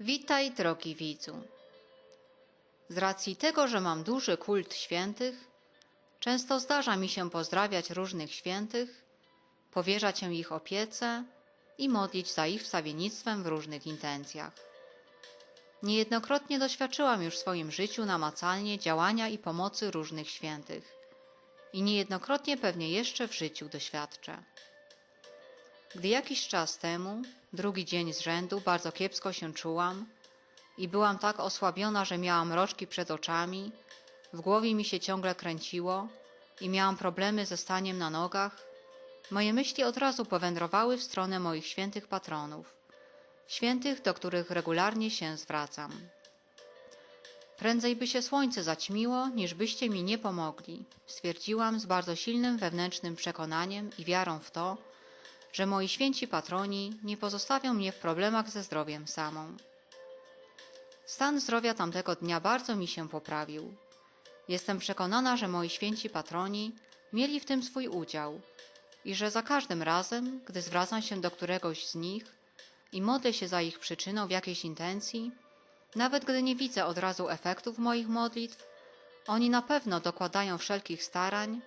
Witaj, drogi widzu. Z racji tego, że mam duży kult świętych, często zdarza mi się pozdrawiać różnych świętych, powierzać się ich opiece i modlić za ich wstawiennictwem w różnych intencjach. Niejednokrotnie doświadczyłam już w swoim życiu namacalnie działania i pomocy różnych świętych i niejednokrotnie pewnie jeszcze w życiu doświadczę. Gdy jakiś czas temu, drugi dzień z rzędu, bardzo kiepsko się czułam i byłam tak osłabiona, że miałam mroczki przed oczami, w głowie mi się ciągle kręciło i miałam problemy ze staniem na nogach, moje myśli od razu powędrowały w stronę moich świętych patronów, świętych, do których regularnie się zwracam. Prędzej by się słońce zaćmiło, niż byście mi nie pomogli, stwierdziłam z bardzo silnym wewnętrznym przekonaniem i wiarą w to, że moi święci patroni nie pozostawią mnie w problemach ze zdrowiem samą. Stan zdrowia tamtego dnia bardzo mi się poprawił. Jestem przekonana, że moi święci patroni mieli w tym swój udział i że za każdym razem, gdy zwracam się do któregoś z nich i modlę się za ich przyczyną w jakiejś intencji, nawet gdy nie widzę od razu efektów moich modlitw, oni na pewno dokładają wszelkich starań,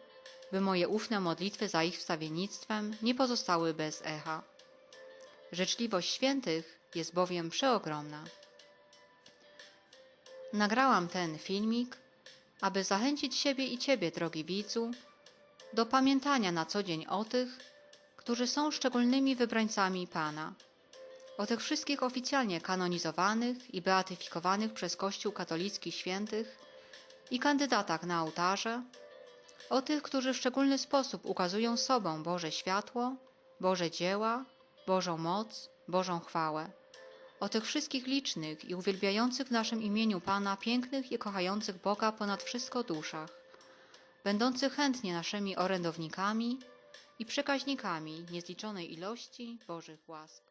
by moje ufne modlitwy za ich wstawiennictwem nie pozostały bez echa. Życzliwość świętych jest bowiem przeogromna. Nagrałam ten filmik, aby zachęcić siebie i Ciebie, drogi widzu, do pamiętania na co dzień o tych, którzy są szczególnymi wybrańcami Pana, o tych wszystkich oficjalnie kanonizowanych i beatyfikowanych przez Kościół katolicki świętych i kandydatach na ołtarze, o tych, którzy w szczególny sposób ukazują sobą Boże światło, Boże dzieła, Bożą moc, Bożą chwałę. O tych wszystkich licznych i uwielbiających w naszym imieniu Pana pięknych i kochających Boga ponad wszystko duszach, będących chętnie naszymi orędownikami i przekaźnikami niezliczonej ilości Bożych łask.